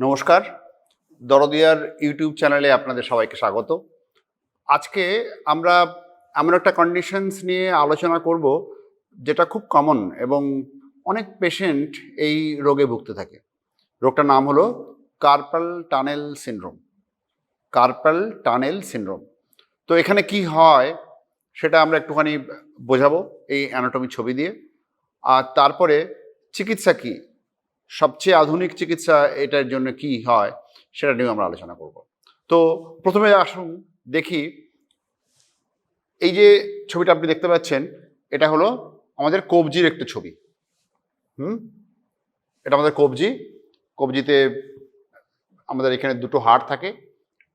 নমস্কার। দরদিয়ার ইউটিউব চ্যানেলে আপনাদের সবাইকে স্বাগত। আজকে আমরা এমন একটা কন্ডিশনস নিয়ে আলোচনা করব যেটা খুব কমন এবং অনেক পেশেন্ট এই রোগে ভুগতে থাকে। রোগটার নাম হলো carpal tunnel syndrome carpal tunnel syndrome তো এখানে কি হয় সেটা আমরা একটুখানি বোঝাবো এই অ্যানাটমি ছবি দিয়ে। আর তারপরে চিকিৎসা কি? সবচেয়ে আধুনিক চিকিৎসা এটার জন্য কি হয়, সেটা নিয়ে আমরা আলোচনা করব। তো প্রথমে আসুন দেখি, এই যে ছবিটা আপনি দেখতে পাচ্ছেন, এটা হলো আমাদের কবজির একটা ছবি। হুম? এটা আমাদের কবজি। কবজিতে আমাদের এখানে দুটো হাড় থাকে।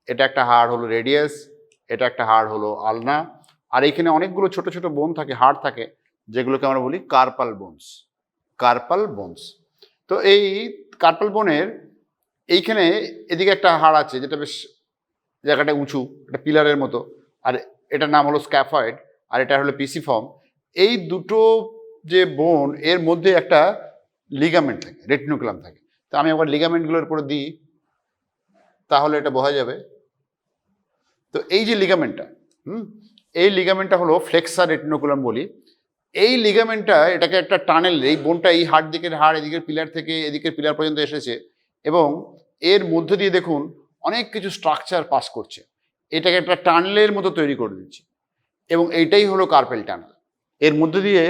এটা একটা হাড় হলো রেডিয়াস, এটা একটা হাড় হলো আলনা। আর এইখানে অনেকগুলো ছোট ছোট বোন থাকে, হাড় থাকে, যেগুলোকে আমরা বলি কার্পাল বোনস। Carpal bones. তো এই কার্পাল বোনের এইখানে এদিকে একটা হাড় আছে যেটা বেশ জায়গাটা উঁচু, একটা পিলারের মতো। আর এটার নাম হলো স্ক্যাফয়েড, আর এটা হলো পিসিফর্ম। এই দুটো যে বোন, এর মধ্যে একটা লিগামেন্ট থাকে রেটিনোক্লাম থাকে। তো আমি আবার লিগামেন্টগুলোর উপরে দিই, তাহলে এটা বোঝা যাবে। তো এই যে লিগামেন্টটা হুম? এই লিগামেন্টটা হলো ফ্লেক্সার রেটিনোকুলাম বলি। এই লিগামেন্টটা এটাকে একটা টানেল এই বোনটা এই হাড় দিকের হাড় এদিকের পিলার থেকে এদিকের পিলার পর্যন্ত এসেছে এবং এর মধ্য দিয়ে দেখুন অনেক কিছু স্ট্রাকচার পাস করছে। এটাকে একটা টানেলের মতো তৈরি করে দিচ্ছে এবং এইটাই হলো কার্পেল টানেল এর মধ্য দিয়ে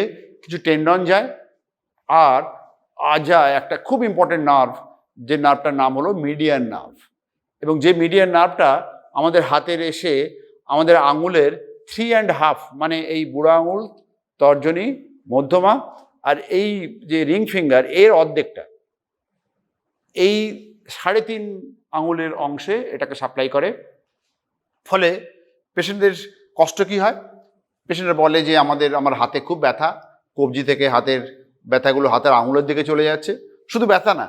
কিছু টেন্ডন যায় আর আ যায় একটা খুব ইম্পর্টেন্ট নার্ভ যে নার্ভটার নাম হলো মিডিয়ান নার্ভ এবং যে মিডিয়ান নার্ভটা আমাদের হাতের এসে আমাদের আঙুলের থ্রি অ্যান্ড হাফ মানে এই বুড়ো আঙুল তর্জনী, মধ্যমা আর এই যে রিং ফিঙ্গার এর অর্ধেকটা। এই সাড়ে তিন আঙুলের অংশে এটাকে সাপ্লাই করে। ফলে পেশেন্টদের কষ্ট কি হয়? পেশেন্টরা বলে যে আমাদের, আমার হাতে খুব ব্যথা, কবজি থেকে হাতের ব্যথাগুলো হাতের আঙুলের দিকে চলে যাচ্ছে। শুধু ব্যথা না,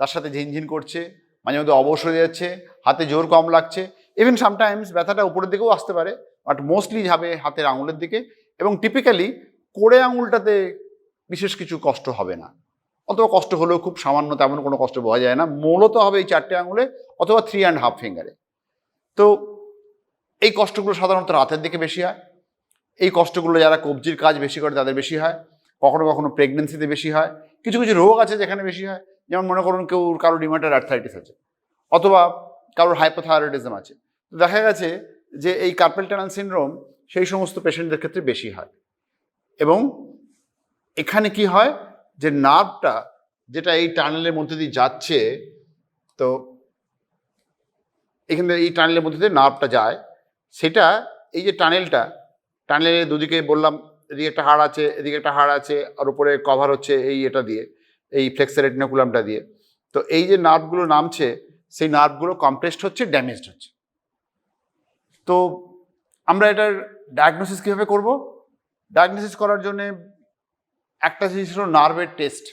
তার সাথে ঝিনঝিন করছে, মাঝে মধ্যে অবশ হয়ে যাচ্ছে, হাতে জোর কম লাগছে। ইভেন সামটাইমস ব্যথাটা উপরের দিকেও আসতে পারে বাট মোস্টলি যাবে হাতের আঙুলের দিকে। এবং টিপিক্যালি কোড়ে আঙুলটাতে বিশেষ কিছু কষ্ট হবে না। অথবা কষ্ট হলেও খুব সামান্য তেমন কোনো কষ্ট বোঝা যায় না। মূলত হবে এই চারটে আঙুলে অথবা থ্রি অ্যান্ড হাফ ফিঙ্গারে তো এই কষ্টগুলো সাধারণত রাতের দিকে বেশি হয়। এই কষ্টগুলো যারা কবজির কাজ বেশি করে তাদের বেশি হয়। কখনো কখনো প্রেগনেন্সিতে বেশি হয়। কিছু কিছু রোগ আছে যেখানে বেশি হয়। যেমন মনে করুন কেউ কারোর ডিমাটার আর্থাইটিস আছে। অথবা কারোর হাইপোথাইরয়েডিজম আছে। দেখা গেছে যে এই কার্পেল টানাল সিনড্রোম সেই সমস্ত পেশেন্টদের ক্ষেত্রে বেশি হয়। এবং এখানে কি হয় যে নার্ভটা যেটা এই টানেলের মধ্যে দিয়ে যাচ্ছে, তো এখানে এই টানেলের মধ্যে দিয়ে নার্ভটা যায়। সেটা এই যে টানেলটা টানেলের দুদিকে বললাম, এদিকে একটা হাড় আছে, এদিকে একটা হাড় আছে, আর উপরে কভার হচ্ছে এই এটা দিয়ে, এই ফ্লেক্সার দিয়ে। তো এই যে নার্ভগুলো নামছে, সেই নার্ভগুলো কম্প্রেসড হচ্ছে ড্যামেজড হচ্ছে। তো আমরা এটার ডায়াগনোসিস কীভাবে করব? ডায়াগনোসিস করার জন্যে একটা জিনিস হলো নার্ভের টেস্ট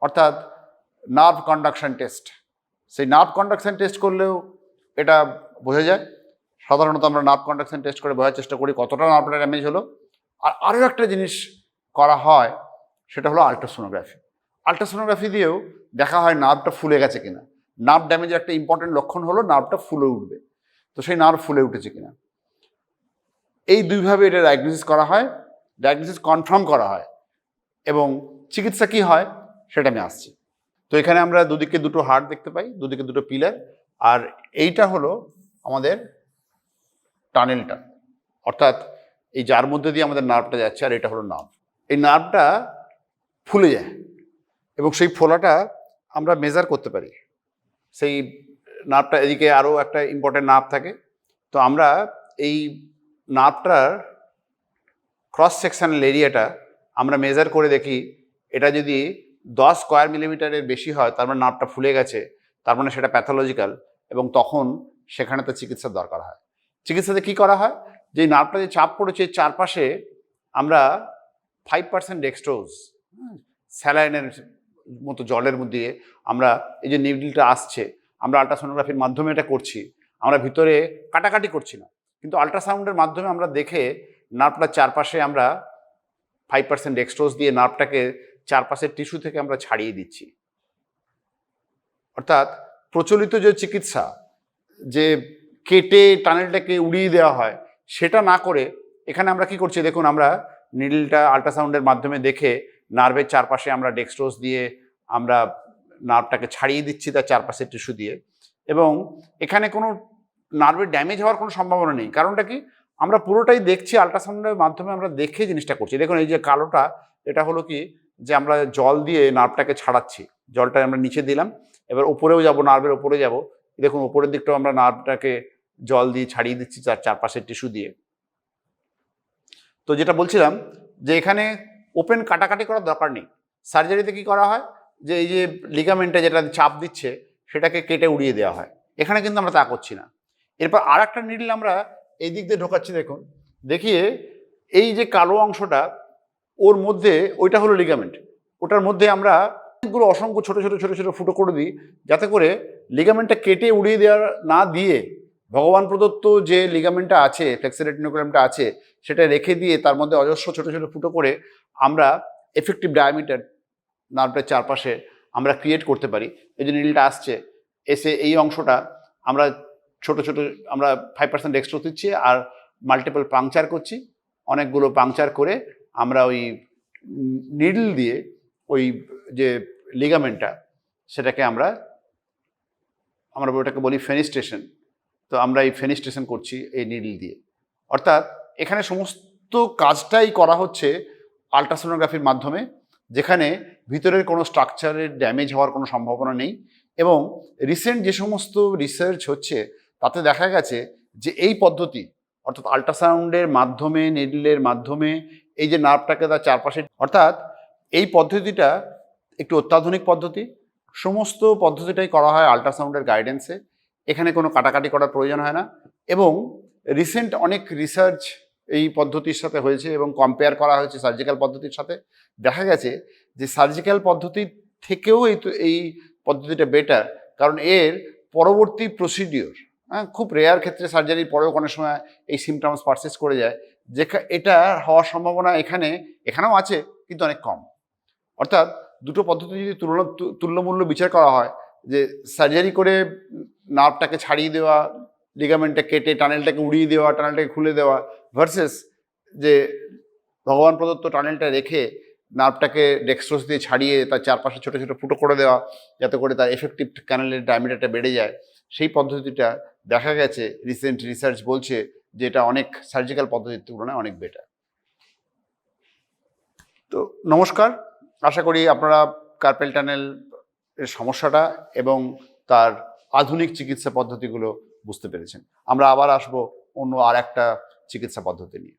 অর্থাৎ নার্ভ কন্ডাকশন টেস্ট সেই নার্ভ কন্ডাকশন টেস্ট করলেও এটা বোঝা যায়। সাধারণত আমরা নার্ভ কন্ডাকশন টেস্ট করে বোঝার চেষ্টা করি কতটা নার্ভটা ড্যামেজ হলো। আর আরও একটা জিনিস করা হয়, সেটা হলো আল্ট্রাসোনোগ্রাফি আল্ট্রাসোনোগ্রাফি দিয়েও দেখা হয় নার্ভটা ফুলে গেছে কিনা। নার্ভ ড্যামেজের একটা ইম্পর্টেন্ট লক্ষণ হলো নার্ভটা ফুলে উঠবে। তো সেই নার্ভ ফুলে উঠেছে কিনা। এই দুইভাবে এটা ডায়াগনোসিস করা হয় ডায়াগনোসিস কনফার্ম করা হয় এবং চিকিৎসা কি হয় সেটা আমি আসছি। তো এখানে আমরা দুদিকে দুটো হাড় দেখতে পাই, দুদিকে দুটো পিলার আর এইটা হলো আমাদের টানেলটা অর্থাৎ এই যার মধ্যে দিয়ে আমাদের নার্ভটা যাচ্ছে আর এটা হলো নার্ভ এই নার্ভটা ফুলে যায় এবং সেই ফোলাটা আমরা মেজার করতে পারি। সেই নার্ভটা এদিকে আরও একটা ইম্পর্টেন্ট নার্ভ থাকে। তো আমরা এই নার্ভটার ক্রস সেকশনাল এরিয়াটা আমরা মেজার করে দেখি, এটা যদি দশ স্কোয়ার মিলিমিটারের বেশি হয়, তার মানে নার্ভটা ফুলে গেছে, তার মানে সেটা প্যাথোলজিক্যাল এবং তখন সেখানে তো চিকিৎসার দরকার হয়। চিকিৎসাতে কী করা হয়? যে নার্ভটা যে চাপ পড়েছে চারপাশে আমরা ফাইভ পার্সেন্ট ডেক্সট্রোজ স্যালাইনের মতো জলের মধ্যে আমরা এই যে নিডলটা আসছে, আমরা আল্ট্রাসোনোগ্রাফির মাধ্যমে এটা করছি, আমরা ভিতরে কাটাকাটি করছি না। কিন্তু আল্ট্রাসাউন্ডের মাধ্যমে আমরা দেখে নার্ভটার চারপাশে আমরা ফাইভ পার্সেন্ট এক্সট্রোজ দিয়ে নার্ভটাকে চারপাশের টিস্যু থেকে আমরা ছাড়িয়ে দিচ্ছি। অর্থাৎ প্রচলিত যে চিকিৎসা, যে কেটে টানেলটাকে উড়িয়ে দেওয়া হয়, সেটা না করে এখানে আমরা কি করছি দেখুন, আমরা নিডলটা আল্ট্রাসাউন্ডের মাধ্যমে দেখে নার্ভের চারপাশে আমরা ডেক্সট্রোজ দিয়ে আমরা নার্ভটাকে ছাড়িয়ে দিচ্ছি তার চারপাশের টিস্যু দিয়ে। এবং এখানে কোনো নার্ভের ড্যামেজ হওয়ার কোনো সম্ভাবনা নেই। কারণটা কি? আমরা পুরোটাই দেখছি আল্ট্রাসাউন্ডের মাধ্যমে আমরা দেখে জিনিসটা করছি। দেখুন, এই যে কালোটা, এটা হলো কি? যে আমরা জল দিয়ে নার্ভটাকে ছাড়াচ্ছি। জলটা আমরা নিচে দিলাম, এবার উপরেও যাব, নার্ভের উপরে যাব। দেখুন, উপরের দিকটাও আমরা নার্ভটাকে জল দিয়ে ছাড়িয়ে দিচ্ছি তার চারপাশের টিস্যু দিয়ে। তো যেটা বলছিলাম, যে এখানে ওপেন কাটাকাটি করার দরকার নেই। সার্জারিতে কি করা হয়? যে এই যে লিগামেন্টে যেটা চাপ দিচ্ছে, সেটাকে কেটে উড়িয়ে দেওয়া হয়। এখানে কিন্তু আমরা তা করছি না। এরপর আর একটা নিডল আমরা এই দিক দিয়ে ঢোকাচ্ছি, দেখুন। দেখিয়ে এই যে কালো অংশটা, ওর মধ্যে ওইটা হলো লিগামেন্ট ওটার মধ্যে আমরা অনেকগুলো অসংখ্য ছোটো ছোটো ছোটো ছোটো ফুটো করে দিই, যাতে করে লিগামেন্টটা কেটে উড়িয়ে দেওয়ার না দিয়ে ভগবান প্রদত্ত যে লিগামেন্টটা আছে ফ্লেক্সিরেটিনোগ্রামটা আছে, সেটা রেখে দিয়ে তার মধ্যে অজস্র ছোটো ছোটো ফুটো করে আমরা এফেক্টিভ ডায়ামিটার নার্ভটার চারপাশে আমরা ক্রিয়েট করতে পারি। এই যে নীলটা আসছে, এসে এই অংশটা আমরা ছোট ছোট আমরা ফাইভ পার্সেন্ট এক্সট্রা দিচ্ছি আর মাল্টিপল পাংচার করছি। অনেকগুলো পাংচার করে আমরা ওই নিডল দিয়ে ওই যে লিগামেন্টটা সেটাকে আমরা আমরা ওটাকে বলি ফেনিস্টেশন তো আমরা এই ফেনিস্টেশন করছি এই নিডল দিয়ে। অর্থাৎ এখানে সমস্ত কাজটাই করা হচ্ছে আলট্রাসোনোগ্রাফির মাধ্যমে, যেখানে ভিতরের কোনো স্ট্রাকচারের ড্যামেজ হওয়ার কোনো সম্ভাবনা নেই এবং রিসেন্ট যে সমস্ত রিসার্চ হচ্ছে তাতে দেখা গেছে যে এই পদ্ধতি, অর্থাৎ আল্ট্রাসাউন্ডের মাধ্যমে, নিডলের মাধ্যমে, এই যে নার্ভটাকে তার চারপাশে, অর্থাৎ এই পদ্ধতিটা একটু অত্যাধুনিক পদ্ধতি। সমস্ত পদ্ধতিটাই করা হয় আল্ট্রাসাউন্ডের গাইডেন্সে এখানে কোনো কাটাকাটি করার প্রয়োজন হয় না। এবং রিসেন্ট অনেক রিসার্চ এই পদ্ধতির সাথে হয়েছে এবং কম্পেয়ার করা হয়েছে সার্জিক্যাল পদ্ধতির সাথে। দেখা গেছে যে সার্জিক্যাল পদ্ধতির থেকেও এই এই পদ্ধতিটা বেটার কারণ এর পরবর্তী প্রসিডিওর হ্যাঁ খুব রেয়ার ক্ষেত্রে সার্জারির পরেও কোনো সময় এই সিমটমস পারসেস করে যায়। যে এটা হওয়ার সম্ভাবনা এখানে, এখানেও আছে, কিন্তু অনেক কম। অর্থাৎ দুটো পদ্ধতি যদি তুলনা তুল্যমূল্য বিচার করা হয়, যে সার্জারি করে নার্ভটাকে ছাড়িয়ে দেওয়া লিগামেন্টটা কেটে টানেলটাকে উড়িয়ে দেওয়া টানেলটাকে খুলে দেওয়া ভার্সেস যে ভগবান প্রদত্ত টানেলটা রেখে নার্ভটাকে ডেক্সট্রোস দিয়ে ছাড়িয়ে তার চারপাশে ছোটো ছোটো ফুটো করে দেওয়া, যাতে করে তার এফেক্টিভ ক্যানেলের ডায়ামিটারটা বেড়ে যায়, সেই পদ্ধতিটা দেখা গেছে রিসেন্ট রিসার্চ বলছে যে এটা অনেক সার্জিক্যাল পদ্ধতির তুলনায় অনেক বেটার তো নমস্কার, আশা করি আপনারা কার্পেল টানেল এর সমস্যাটা এবং তার আধুনিক চিকিৎসা পদ্ধতিগুলো বুঝতে পেরেছেন। আমরা আবার আসব অন্য আর একটা চিকিৎসা পদ্ধতি নিয়ে।